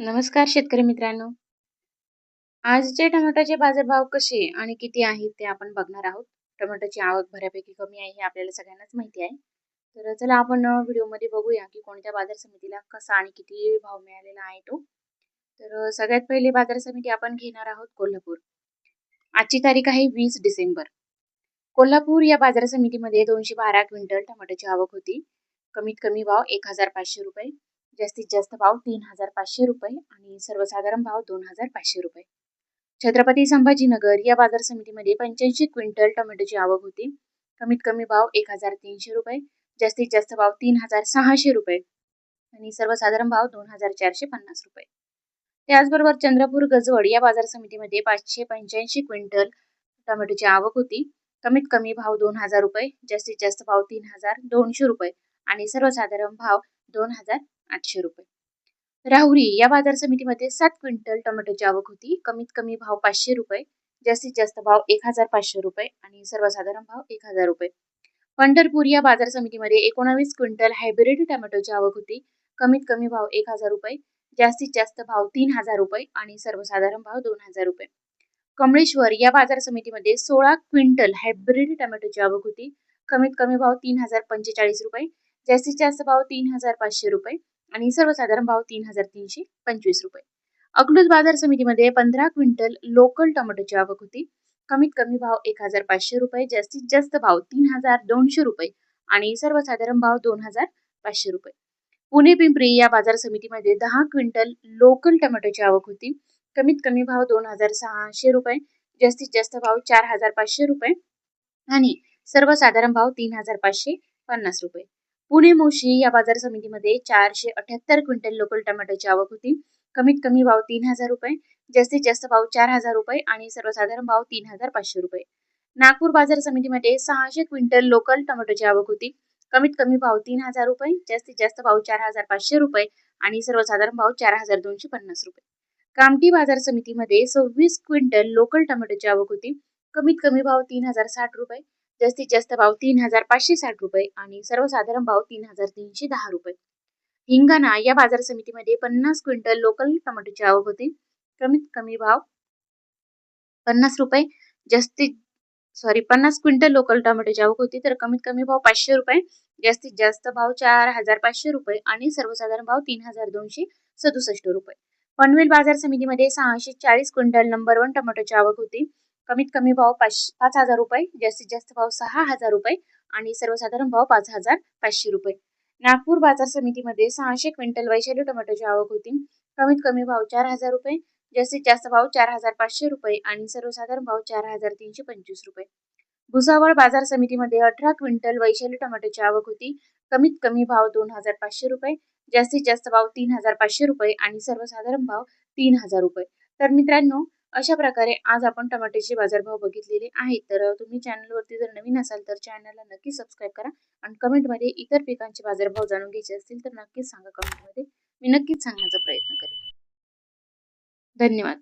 नमस्कार शेतकरी मित्रांनो. आजचे टोमॅटोचे बाजारभाव कसे आणि किती आहेत ते आपण बघणार आहोत. टोमॅटोची आवक बऱ्यापैकी कमी आहे हे आपल्याला सगळ्यांनाच माहिती आहे. तर चला आपण व्हिडिओमध्ये बघूया की कोणत्या बाजार समितीला कसा आणि किती भाव मिळालेला आहे तो. तर सगळ्यात पहिले बाजार समिती आपण घेणार आहोत कोल्हापूर. आजची तारीख आहे वीस डिसेंबर. कोल्हापूर या बाजार समितीमध्ये दोनशे बारा क्विंटल टमाट्याची आवक होती. कमीत कमी भाव एक हजार पाचशे रुपये. जास्तीत जास्त भाव तीन हजार पाचशे रुपये आणि सर्वसाधारण भाव दोन हजार पाचशे रुपये. छत्रपती संभाजीनगर या बाजार समितीमध्ये पंच्याऐंशी क्विंटल टोमॅटोची आवक होती. कमीत कमी भाव एक हजार तीनशे रुपये जास्तीत जास्त भाव तीन हजार सहाशे रुपये आणि सर्वसाधारण भाव दोन हजार चारशे पन्नास रुपये. त्याचबरोबर चंद्रपूर गजवड या बाजार समितीमध्ये पाचशे पंच्याऐंशी क्विंटल टोमॅटोची आवक होती. कमीत कमी भाव दोन हजार रुपये जास्तीत जास्त भाव तीन हजार दोनशे रुपये आणि सर्वसाधारण भाव दोन हजार आठशे रुपये. राहुरी या बाजार समितीमध्ये सात क्विंटल टोमॅटोची आवक होती. कमीत कमी भाव पाचशे रुपये जास्तीत जास्त भाव एक हजार पाचशे रुपये आणि सर्वसाधारण भाव एक हजार रुपये. पंढरपूर या बाजार समितीमध्ये एकोणावीस क्विंटल हायब्रिड टोमॅटोची आवक होती. कमीत कमी भाव एक हजार रुपये जास्तीत जास्त भाव तीन हजार रुपये आणि सर्वसाधारण भाव दोन हजार रुपये. कमळेश्वर या बाजार समितीमध्ये सोळा क्विंटल हायब्रिड टोमॅटोची आवक होती. कमीत कमी भाव तीन हजार पंचेचाळीस रुपये जास्तीत जास्त भाव तीन हजार पाचशे रुपये आणि सर्वसाधारण भाव तीन हजार तीनशे पंचवीस रुपये. अकलूज बाजार समितीमध्ये पंधरा क्विंटल लोकल टोमॅटोची आवक होती. कमीत कमी भाव एक हजार पाचशे रुपये जास्तीत जास्त भाव तीन हजार दोनशे रुपये आणि सर्वसाधारण भाव दोन हजार पाचशे रुपये. पुणे पिंपरी या बाजार समितीमध्ये दहा क्विंटल लोकल टोमॅटोची आवक होती. कमीत कमी भाव दोन हजार सहाशे रुपये जास्तीत जास्त भाव चार हजार पाचशे रुपये आणि सर्वसाधारण भाव तीन हजार पाचशे पन्नास रुपये. पुणे मोशी या बाजार समितीमध्ये चारशे अठ्याहत्तर क्विंटल लोकल टोमॅटोची आवक होती. कमीत कमी भाव तीन हजार रुपये जास्तीत जास्त भाव चार हजार रुपये आणि सर्वसाधारण भाव तीन हजार पाचशे रुपये. नागपूर बाजार समितीमध्ये सहाशे क्विंटल लोकल टोमॅटोची आवक होती. कमीत कमी भाव तीन हजार रुपये जास्तीत जास्त भाव चार हजार पाचशे रुपये आणि सर्वसाधारण भाव चार हजार दोनशे पन्नास रुपये. कामठी बाजार समितीमध्ये सव्वीस क्विंटल लोकल टोमॅटोची आवक होती. कमीत कमी भाव तीन हजार साठ रुपये जास्तीत जास्त भाव तीन हजार पाचशे साठ रुपये आणि सर्वसाधारण भाव तीन हजार तीनशे दहा रुपये. हिंगाणा या बाजार समितीमध्ये पन्नास क्विंटल लोकल टोमॅटोची आवक होती. कमीत कमी भाव पन्नास रुपये. जास्तीत सॉरी पन्नास क्विंटल लोकल टोमॅटोची आवक होती तर कमीत कमी भाव पाचशे रुपये. जास्तीत जास्त भाव चार हजार पाचशे रुपये आणि सर्वसाधारण भाव तीन हजार दोनशे सदुसष्ट रुपये. पनवेल बाजार समितीमध्ये सहाशे चाळीस क्विंटल नंबर वन टोमॅटोची आवक होती. कमीत कमी भाव पाच पाच हजार रुपये जास्तीत जास्त भाव सहा हजार रुपये आणि सर्वसाधारण भाव पाच हजार पाचशे रुपये. नागपूर बाजार समितीमध्ये सहाशे क्विंटल वैशाली टोमॅटोची आवक होती. कमीत कमी भाव चार हजार रुपये जास्तीत जास्त भाव चार हजार पाचशे रुपये आणि सर्वसाधारण भाव चार हजार तीनशे पंचवीस रुपये. भुसावळ बाजार समितीमध्ये अठरा क्विंटल वैशाली टोमॅटोची आवक होती. कमीत कमी भाव दोन हजार पाचशे रुपये जास्तीत जास्त भाव तीन हजार पाचशे रुपये आणि सर्वसाधारण भाव तीन हजार रुपये. तर मित्रांनो अशा प्रकारे आज आपण टमाट्याचे बाजारभाव बघितलेले आहेत. तर तुम्ही चॅनलवरती जर नवीन असाल तर चॅनलला नक्की सबस्क्राईब करा आणि कमेंटमध्ये इतर पिकांचे बाजारभाव जाणून घ्यायचे असतील तर नक्कीच सांगा कमेंटमध्ये. मी नक्कीच सांगण्याचा प्रयत्न करेन. धन्यवाद.